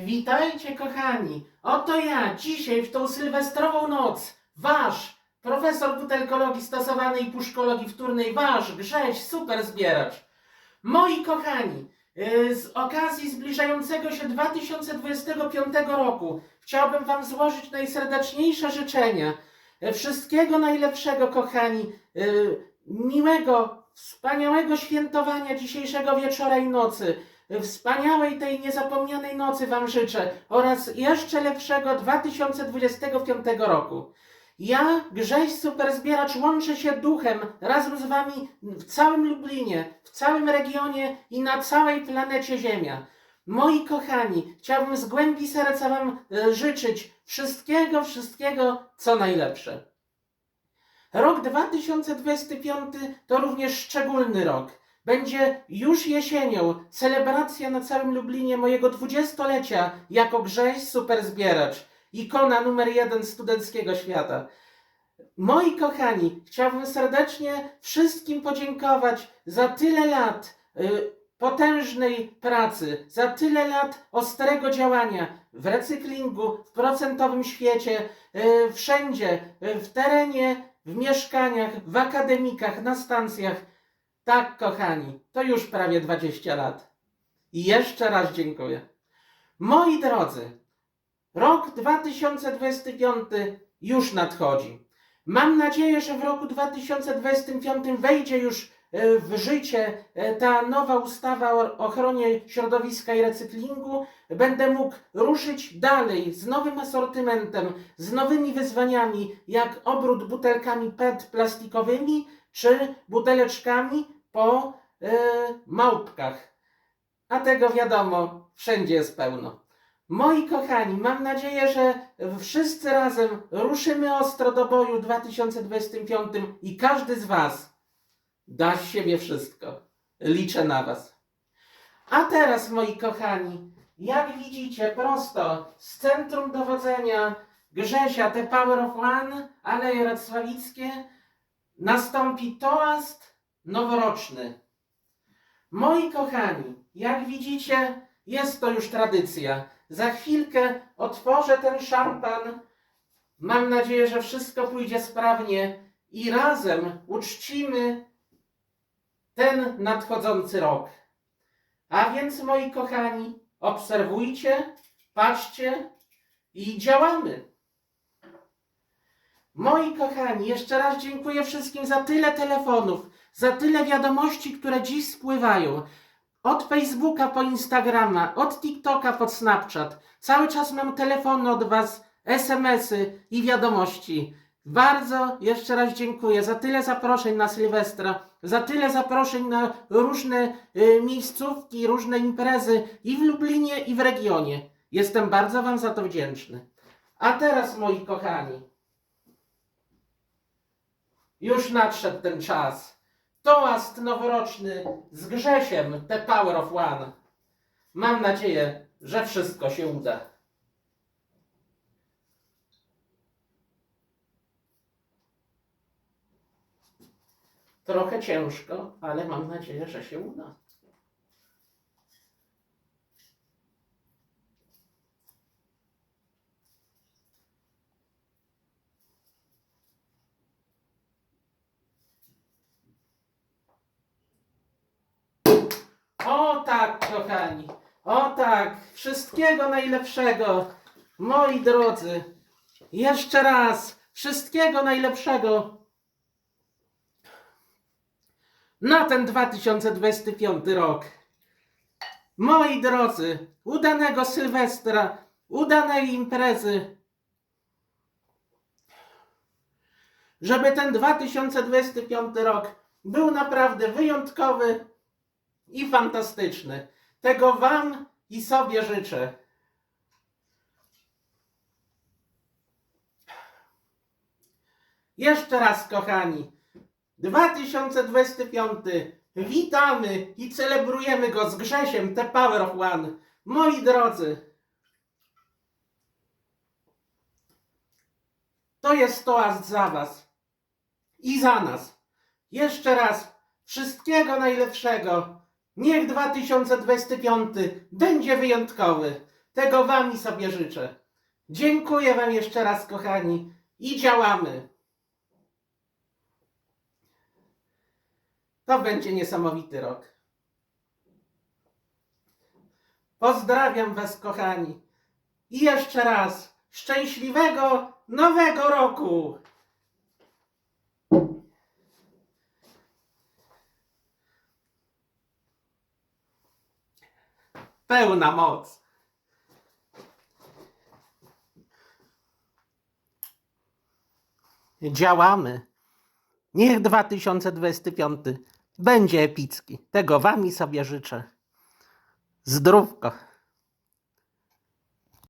Witajcie kochani, oto ja dzisiaj w tą sylwestrową noc, wasz profesor butelkologii stosowanej i puszkologii wtórnej, wasz Grześ super zbieracz. Moi kochani, yy, z okazji zbliżającego się 2025 roku chciałbym wam złożyć najserdeczniejsze życzenia. Wszystkiego najlepszego kochani, yy, miłego, wspaniałego świętowania dzisiejszego wieczora i nocy. Wspaniałej tej niezapomnianej nocy Wam życzę oraz jeszcze lepszego 2025 roku. Ja, Grześ Superzbieracz, łączę się duchem razem z Wami w całym Lublinie, w całym regionie i na całej planecie Ziemia. Moi kochani, chciałbym z głębi serca Wam e, życzyć wszystkiego, wszystkiego, co najlepsze. Rok 2025 to również szczególny rok. Będzie już jesienią celebracja na całym Lublinie mojego dwudziestolecia jako Grześ Superzbieracz, ikona numer jeden studenckiego świata. Moi kochani, chciałbym serdecznie wszystkim podziękować za tyle lat y, potężnej pracy, za tyle lat ostrego działania w recyklingu, w procentowym świecie, y, wszędzie, y, w terenie, w mieszkaniach, w akademikach, na stacjach. Tak, kochani, to już prawie 20 lat. I jeszcze raz dziękuję. Moi drodzy, rok 2025 już nadchodzi. Mam nadzieję, że w roku 2025 wejdzie już e, w życie e, ta nowa ustawa o ochronie środowiska i recyklingu. Będę mógł ruszyć dalej z nowym asortymentem, z nowymi wyzwaniami, jak obrót butelkami PET plastikowymi czy buteleczkami po e, małpkach. A tego wiadomo, wszędzie jest pełno. Moi kochani, mam nadzieję, że wszyscy razem ruszymy ostro do boju w 2025 i każdy z Was da z siebie wszystko. Liczę na Was. A teraz, moi kochani, jak widzicie, prosto z centrum dowodzenia Grzesia, The Power of One, Aleje Racławickie, nastąpi toast noworoczny. Moi kochani, jak widzicie, jest to już tradycja. Za chwilkę otworzę ten szampan. Mam nadzieję, że wszystko pójdzie sprawnie i razem uczcimy ten nadchodzący rok. A więc, moi kochani, obserwujcie, patrzcie i działamy. Moi kochani, jeszcze raz dziękuję wszystkim za tyle telefonów, za tyle wiadomości, które dziś spływają. Od Facebooka po Instagrama, od TikToka po Snapchat. Cały czas mam telefony od Was, SMS-y i wiadomości. Bardzo jeszcze raz dziękuję za tyle zaproszeń na Sylwestra, za tyle zaproszeń na różne y, miejscówki, różne imprezy i w Lublinie, i w regionie. Jestem bardzo Wam za to wdzięczny. A teraz, moi kochani, już nadszedł ten czas. Toast noworoczny z Grzesiem, The Power of One. Mam nadzieję, że wszystko się uda. Trochę ciężko, ale mam nadzieję, że się uda. O tak, kochani. O tak. Wszystkiego najlepszego. Moi drodzy. Jeszcze raz. Wszystkiego najlepszego. Na ten 2025 rok. Moi drodzy, udanego Sylwestra, udanej imprezy. Żeby ten 2025 rok był naprawdę wyjątkowy, i fantastyczny. Tego Wam i sobie życzę. Jeszcze raz, kochani. 2025. Witamy i celebrujemy go z Grzesiem, The Power of One. Moi drodzy, to jest toast za Was i za nas. Jeszcze raz wszystkiego najlepszego. Niech 2025 będzie wyjątkowy. Tego wam i sobie życzę. Dziękuję wam jeszcze raz, kochani. I działamy. To będzie niesamowity rok. Pozdrawiam was, kochani. I jeszcze raz szczęśliwego nowego roku! Pełna moc. Działamy. Niech 2025 będzie epicki. Tego wam i sobie życzę. Zdrówko.